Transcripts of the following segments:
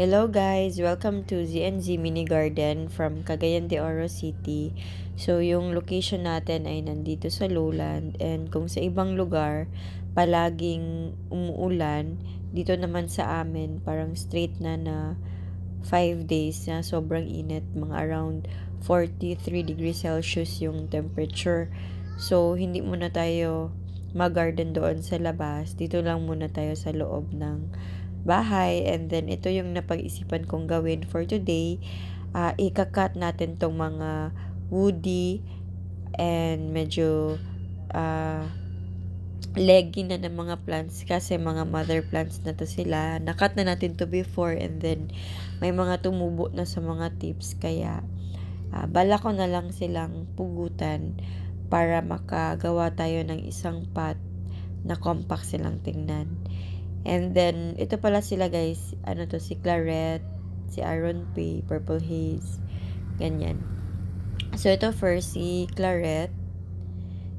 Hello guys! Welcome to ZNZ Mini Garden from Cagayan de Oro City. So yung location natin ay nandito sa lowland and kung sa ibang lugar palaging umuulan, dito naman sa amin parang straight na na 5 days na sobrang init, mga around 43 degrees Celsius yung temperature. So hindi muna tayo mag-garden doon sa labas. Dito lang muna tayo sa loob ng bahay. And then, ito yung napag-isipan kong gawin for today. Uh, ikakat natin tong mga woody and medyo uh, leggy na ng mga plants kasi mga mother plants na to sila. Nakat na natin to before and then may mga tumubo na sa mga tips kaya uh, bala ko na lang silang pugutan para makagawa tayo ng isang pot na compact silang tingnan. And then, ito pala sila guys. Ano to, si Claret, si Aaron P, Purple Haze. Ganyan. So, ito first, si Claret.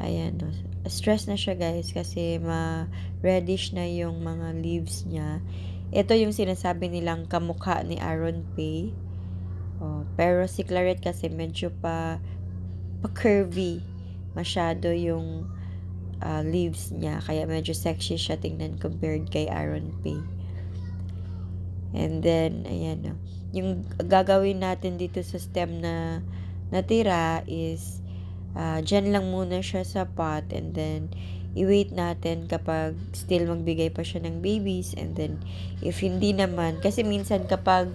Ayan, no. stress na siya guys kasi ma-reddish na yung mga leaves niya. Ito yung sinasabi nilang kamukha ni Aaron P. Oh, pero si Claret kasi medyo pa pa-curvy masyado yung uh, leaves niya. Kaya medyo sexy siya tingnan compared kay Aaron P. And then, ayan no. Yung gagawin natin dito sa stem na natira is uh, dyan lang muna siya sa pot and then i-wait natin kapag still magbigay pa siya ng babies and then if hindi naman kasi minsan kapag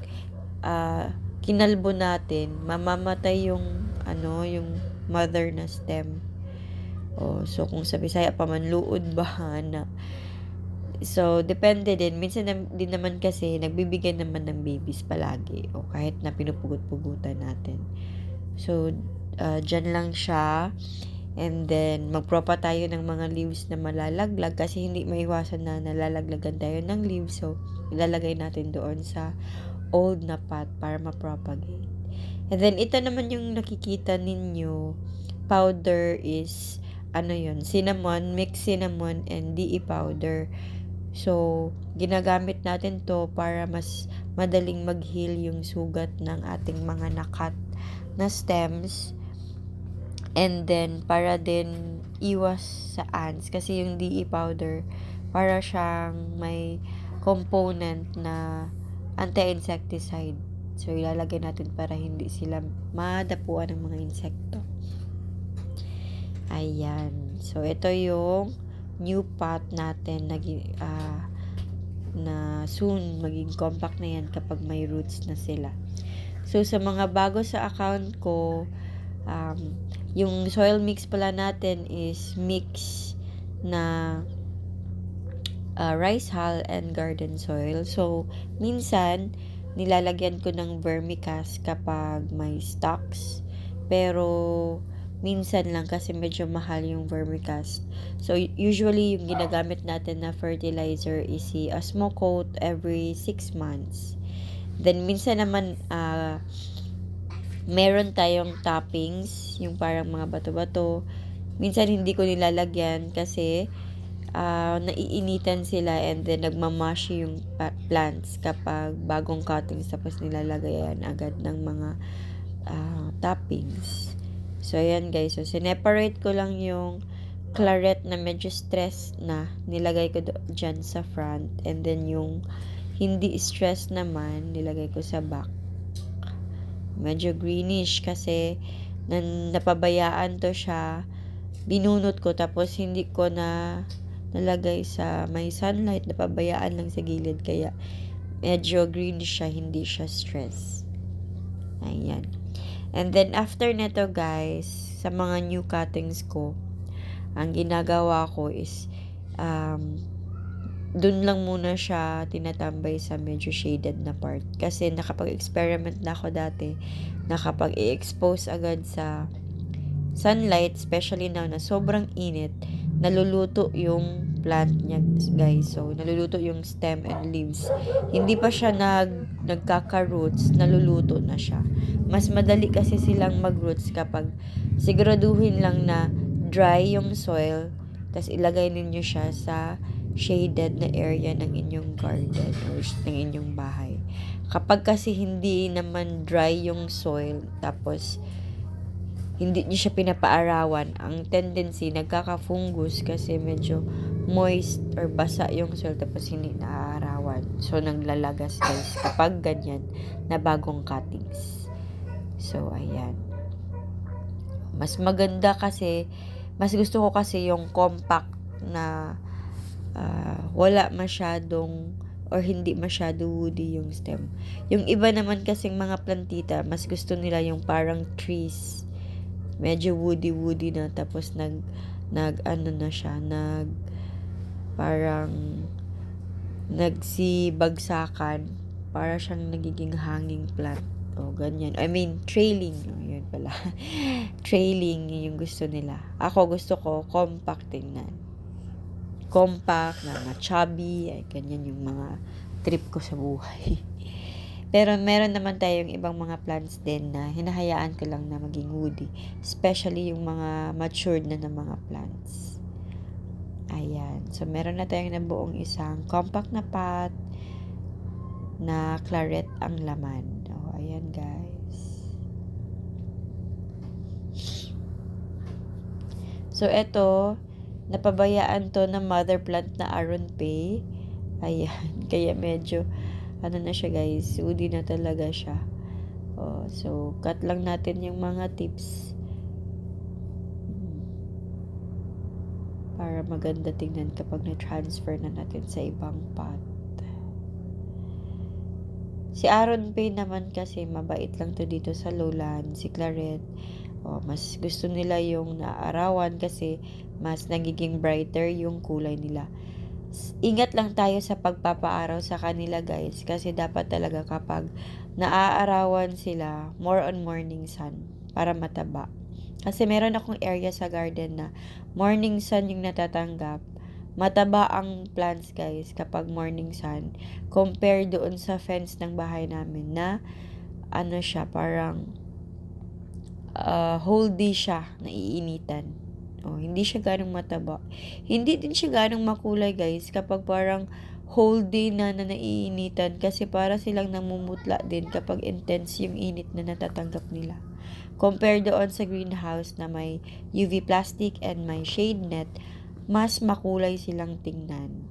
uh, kinalbo natin mamamatay yung ano yung mother na stem Oh, so kung sa Bisaya pa man luod ba na. So depende din minsan na, din naman kasi nagbibigay naman ng babies palagi o kahit na pinupugot-pugutan natin. So uh, dyan lang siya. And then, magpropa tayo ng mga leaves na malalaglag kasi hindi maiwasan na nalalaglagan tayo ng leaves. So, ilalagay natin doon sa old na pot para ma-propagate. And then, ito naman yung nakikita ninyo. Powder is ano yun, cinnamon, mixed cinnamon and DE powder. So, ginagamit natin to para mas madaling mag-heal yung sugat ng ating mga nakat na stems. And then, para din iwas sa ants. Kasi yung DE powder, para siyang may component na anti-insecticide. So, ilalagay natin para hindi sila madapuan ng mga insekto. Ayan. So, ito yung new pot natin na, uh, na soon maging compact na yan kapag may roots na sila. So, sa mga bago sa account ko, um, yung soil mix pala natin is mix na uh, rice hull and garden soil. So, minsan, nilalagyan ko ng vermicast kapag may stocks. Pero, minsan lang kasi medyo mahal yung vermicast. So, usually, yung ginagamit natin na fertilizer is si Osmocote every 6 months. Then, minsan naman, uh, meron tayong toppings, yung parang mga bato-bato. Minsan, hindi ko nilalagyan kasi uh, naiinitan sila and then nagmamash yung plants kapag bagong cuttings tapos nilalagayan agad ng mga uh, toppings. So, ayan guys. So, sineparate ko lang yung claret na medyo stress na. Nilagay ko dyan sa front. And then, yung hindi stress naman, nilagay ko sa back. Medyo greenish kasi nan napabayaan to siya. Binunot ko tapos hindi ko na nalagay sa may sunlight. Napabayaan lang sa gilid. Kaya medyo greenish siya, hindi siya stress. Ayan. And then, after neto guys, sa mga new cuttings ko, ang ginagawa ko is, um, dun lang muna siya tinatambay sa medyo shaded na part. Kasi nakapag-experiment na ako dati, nakapag i-expose agad sa sunlight, especially now na sobrang init, naluluto yung plant niya, guys. So, naluluto yung stem and leaves. Hindi pa siya nag, nagkaka-roots, naluluto na siya. Mas madali kasi silang mag-roots kapag siguraduhin lang na dry yung soil, tapos ilagay ninyo siya sa shaded na area ng inyong garden or ng inyong bahay. Kapag kasi hindi naman dry yung soil, tapos hindi niyo siya pinapaarawan, ang tendency nagkaka-fungus kasi medyo moist or basa yung soil tapos hindi naaarawan. So, naglalagas guys kapag ganyan na bagong cuttings. So, ayan. Mas maganda kasi, mas gusto ko kasi yung compact na uh, wala masyadong or hindi masyado woody yung stem. Yung iba naman kasing mga plantita, mas gusto nila yung parang trees medyo woody woody na tapos nag nag ano na siya nag parang nagsibagsakan para siyang nagiging hanging plant o ganyan I mean trailing oh, yun pala trailing yung gusto nila ako gusto ko compact tingnan compact na, na chubby ay ganyan yung mga trip ko sa buhay Pero meron naman tayong ibang mga plants din na hinahayaan ko lang na maging woody. Especially yung mga matured na na mga plants. Ayan. So, meron na tayong nabuong isang compact na pot na claret ang laman. Ayan guys. So, ito, napabayaan to ng mother plant na Aron Pay. Ayan. Kaya medyo ano na siya guys, woody na talaga siya. Oh, so, cut lang natin yung mga tips. Para maganda tingnan kapag na-transfer na natin sa ibang pot. Si Aaron Payne naman kasi mabait lang to dito sa lowland. Si Claret, oh, mas gusto nila yung naarawan kasi mas nagiging brighter yung kulay nila ingat lang tayo sa pagpapaaraw sa kanila guys kasi dapat talaga kapag naaarawan sila more on morning sun para mataba. Kasi meron akong area sa garden na morning sun yung natatanggap. Mataba ang plants guys kapag morning sun compare doon sa fence ng bahay namin na ano siya parang uh, whole day siya naiinitan Oh, hindi siya ganong mataba. Hindi din siya ganong makulay, guys, kapag parang whole day na na naiinitan kasi para silang namumutla din kapag intense yung init na natatanggap nila. Compare doon sa greenhouse na may UV plastic and may shade net, mas makulay silang tingnan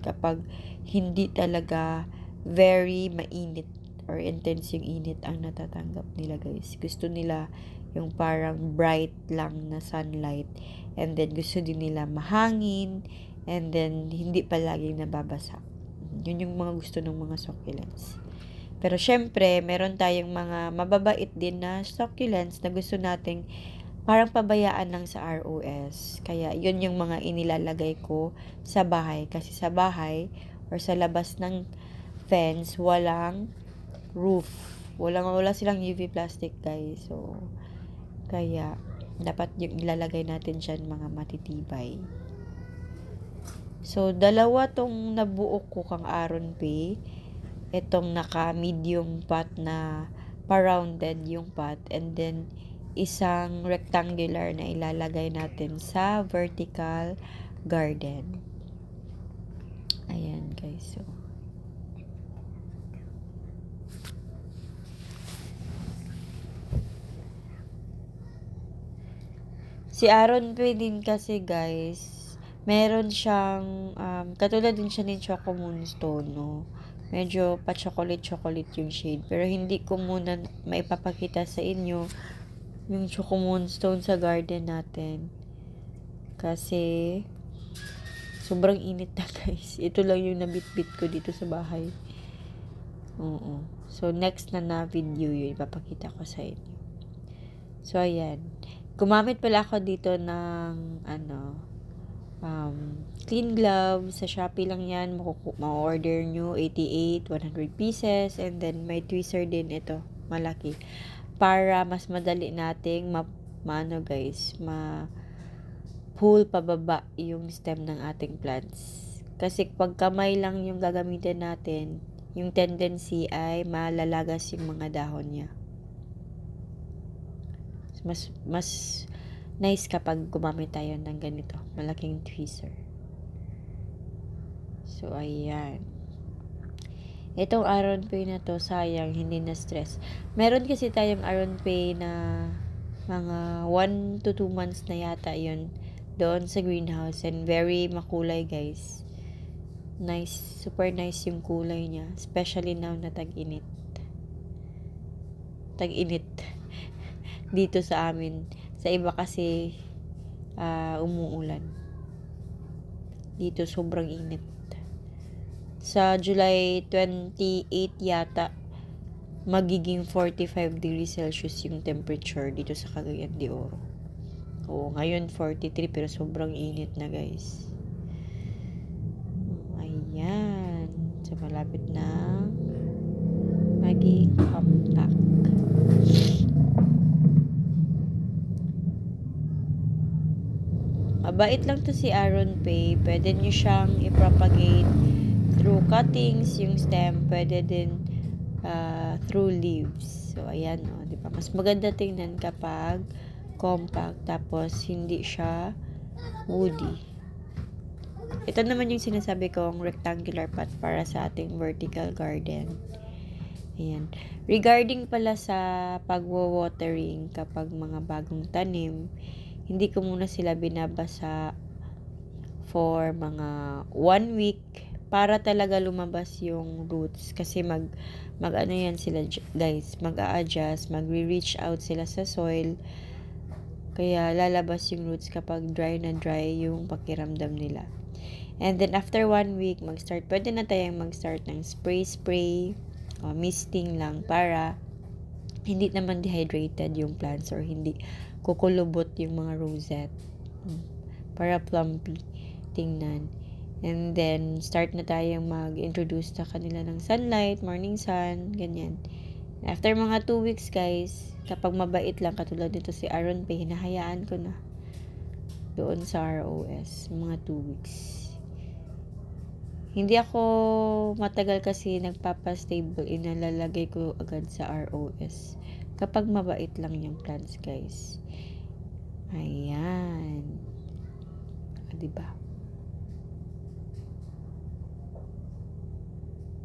kapag hindi talaga very mainit or intense yung init ang natatanggap nila guys. Gusto nila yung parang bright lang na sunlight and then gusto din nila mahangin and then hindi palaging nababasa. Yun yung mga gusto ng mga succulents. Pero syempre, meron tayong mga mababait din na succulents na gusto nating parang pabayaan lang sa ROS. Kaya yun yung mga inilalagay ko sa bahay. Kasi sa bahay or sa labas ng fence, walang roof. Walang, wala silang UV plastic guys. So, kaya, dapat yung ilalagay natin dyan mga matitibay. So, dalawa tong nabuo ko kang Aron Pay. Itong naka-medium pot na pa-rounded yung pot. And then, isang rectangular na ilalagay natin sa vertical garden. Ayan guys. So, Si Aaron P din kasi guys, meron siyang, um, katulad din siya ni Choco Moonstone, no? Medyo pa-chocolate-chocolate yung shade. Pero hindi ko muna maipapakita sa inyo yung Choco Moonstone sa garden natin. Kasi, sobrang init na guys. Ito lang yung nabit-bit ko dito sa bahay. Oo. So, next na na video yun, ipapakita ko sa inyo. So, ayan. Gumamit pala ako dito ng ano, um, clean gloves. Sa Shopee lang yan. Ma-order nyo 88, 100 pieces. And then may tweezer din ito. Malaki. Para mas madali nating ma, maano guys, ma pull pababa yung stem ng ating plants. Kasi pag kamay lang yung gagamitin natin, yung tendency ay malalagas yung mga dahon niya. Mas mas nice kapag gumamit tayo ng ganito malaking tweezer. So ayan Itong Aron Pay na to, sayang, hindi na stress. Meron kasi tayong Aron Pay na mga 1 to 2 months na yata yun doon sa greenhouse and very makulay guys. Nice, super nice yung kulay niya, especially now na tag-init. Tag-init dito sa amin. Sa iba kasi uh, umuulan. Dito sobrang init. Sa July 28 yata, magiging 45 degrees Celsius yung temperature dito sa Cagayan de Oro. Oo, ngayon 43 pero sobrang init na guys. Ayan. So, malapit na maging compact. Mabait lang to si Aaron Pay. Pwede nyo siyang i-propagate through cuttings, yung stem, pwede din uh, through leaves. So, ayan, o, oh, di ba? Mas maganda tingnan kapag compact, tapos hindi siya woody. Ito naman yung sinasabi kong rectangular pot para sa ating vertical garden. Ayan. Regarding pala sa pagwo-watering kapag mga bagong tanim, hindi ko muna sila binabasa for mga one week para talaga lumabas yung roots. Kasi mag mag ano yan sila guys mag-a-adjust magre-reach out sila sa soil. Kaya lalabas yung roots kapag dry na dry yung pakiramdam nila. And then after one week mag-start pwede na tayong mag-start ng spray spray o misting lang para hindi naman dehydrated yung plants or hindi kukulubot yung mga rosette. Hmm. para plumpy tingnan And then, start na tayong mag-introduce sa kanila ng sunlight, morning sun, ganyan. After mga 2 weeks, guys, kapag mabait lang, katulad nito si Aaron Pay, hinahayaan ko na doon sa ROS, mga 2 weeks. Hindi ako matagal kasi nagpapa-stable, inalalagay ko agad sa ROS. Kapag mabait lang yung plants, guys. Ayan. Ah, diba?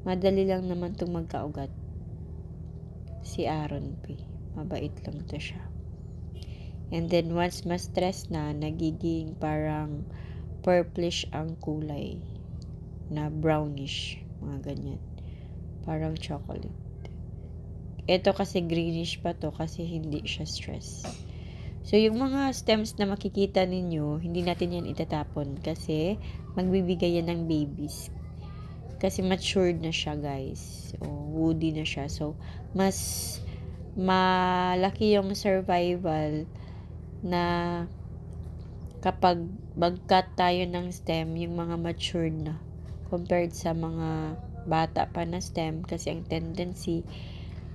Madali lang naman itong magkaugat. Si Aaron P. Mabait lang to siya. And then once ma-stress na, nagiging parang purplish ang kulay na brownish, mga ganyan. Parang chocolate. Ito kasi greenish pa to kasi hindi siya stress. So, yung mga stems na makikita ninyo, hindi natin yan itatapon kasi magbibigay yan ng babies. Kasi matured na siya, guys. O, woody na siya. So, mas malaki yung survival na kapag mag-cut tayo ng stem, yung mga matured na compared sa mga bata pa na stem kasi ang tendency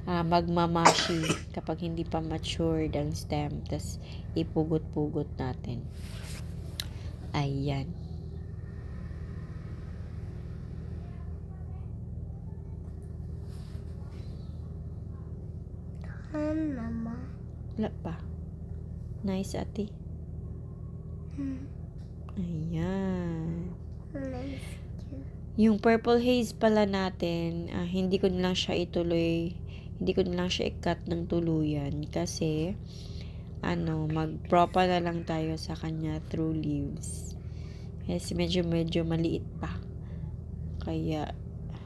uh, magmamashi kapag hindi pa matured ang stem tas ipugot-pugot natin ayan Um, mama. Wala pa. Nice, ate. Hmm. Ayan. Nice. Yung purple haze pala natin, uh, hindi ko na lang siya ituloy, hindi ko na lang siya i-cut ng tuluyan kasi ano, mag-propa na lang tayo sa kanya through leaves. Kasi medyo medyo maliit pa. Kaya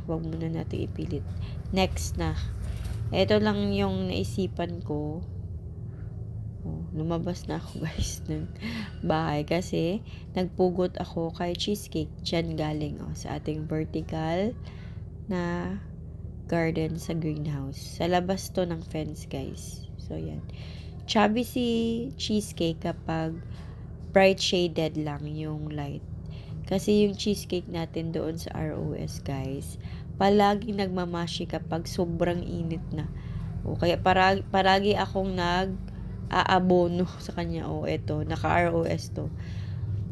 wag muna natin ipilit. Next na. Ito lang yung naisipan ko. Oh, lumabas na ako guys ng bahay kasi nagpugot ako kay cheesecake. Diyan galing oh, sa ating vertical na garden sa greenhouse. Sa labas to ng fence guys. So yan. Chubby si cheesecake kapag bright shaded lang yung light. Kasi yung cheesecake natin doon sa ROS guys, palagi nagmamashi kapag sobrang init na. O kaya paragi, paragi akong nag aabono sa kanya. O eto, naka-ROS to.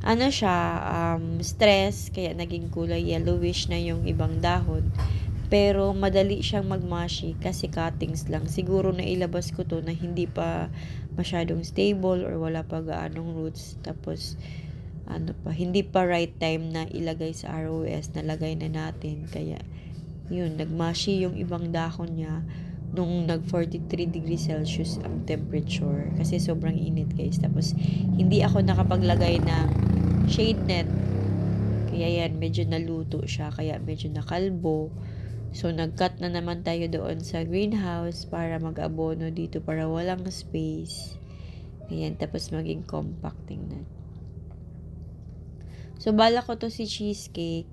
Ano siya, um, stress, kaya naging kulay yellowish na yung ibang dahon. Pero madali siyang magmashi kasi cuttings lang. Siguro na ilabas ko to na hindi pa masyadong stable or wala pa gaanong roots. Tapos, ano pa, hindi pa right time na ilagay sa ROS, nalagay na natin. Kaya, yun, nagmashi yung ibang dahon niya nung nag 43 degrees Celsius ang temperature kasi sobrang init guys. Tapos hindi ako nakapaglagay ng shade net. Kaya yan medyo naluto siya kaya medyo nakalbo. So nag-cut na naman tayo doon sa greenhouse para mag-abono dito para walang space. Ayan tapos maging compact tingnan. So bala ko to si cheesecake.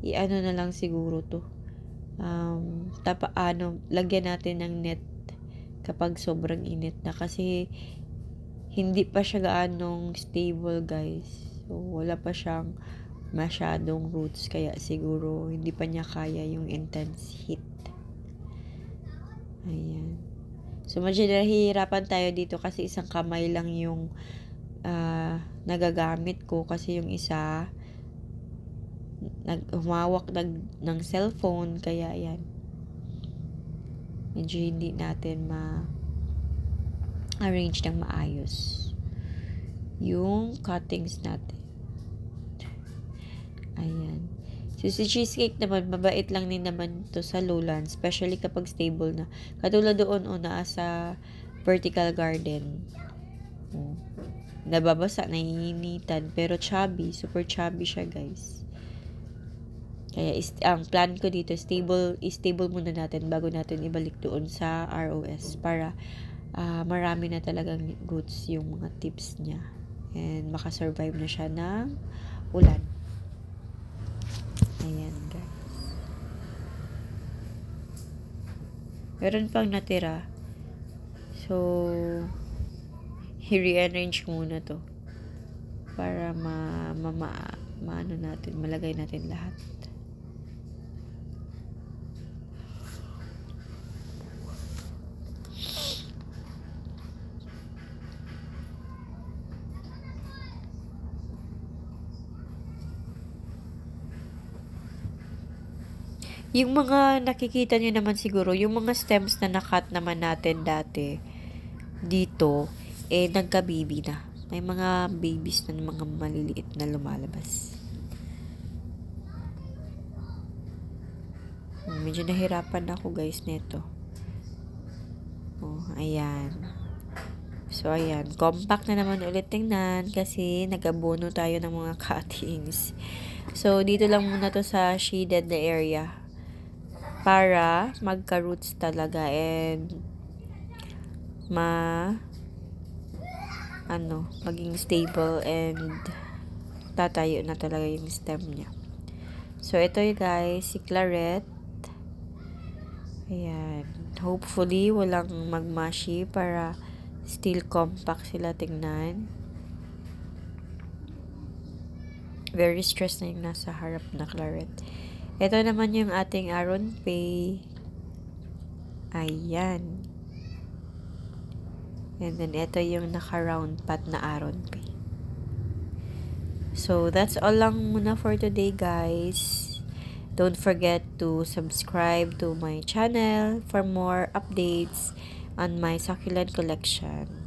I-ano na lang siguro to um, tapa, ano, lagyan natin ng net kapag sobrang init na kasi hindi pa siya gaanong stable guys. So, wala pa siyang masyadong roots kaya siguro hindi pa niya kaya yung intense heat. Ayan. So, medyo nahihirapan tayo dito kasi isang kamay lang yung ah, nagagamit ko kasi yung isa nag humawak nag, ng cellphone kaya yan. Medyo hindi natin ma arrange ng maayos yung cuttings natin. Ayan. So si cheesecake naman mabait lang din naman to sa lowland especially kapag stable na. Katulad doon o naa sa vertical garden. Oh. nababasa naiinitan pero chubby super chubby siya guys kaya is, ang plan ko dito, stable, stable muna natin bago natin ibalik doon sa ROS para ah, marami na talagang roots yung mga tips niya. And makasurvive na siya ng ulan. Ayan guys. Meron pang natira. So, i-rearrange muna to para ma, ma, ma, maano natin, malagay natin lahat. Yung mga nakikita nyo naman siguro, yung mga stems na nakat naman natin dati dito, eh nagka-baby na. May mga babies na mga maliliit na lumalabas. Medyo nahirapan ako guys nito. Oh, ayan. So, ayan. Compact na naman ulit tingnan kasi nagabono tayo ng mga cuttings. So, dito lang muna to sa shaded na area para magka-roots talaga and ma ano, maging stable and tatayo na talaga yung stem niya. So, ito yung guys, si Claret. Ayan. Hopefully, walang magmashi para still compact sila tingnan. Very stressed na yung nasa harap na Claret. Ito naman yung ating Aaron Pay. Ayan. And then, ito yung naka-round pat na Aaron Pay. So, that's all lang muna for today, guys. Don't forget to subscribe to my channel for more updates on my succulent collection.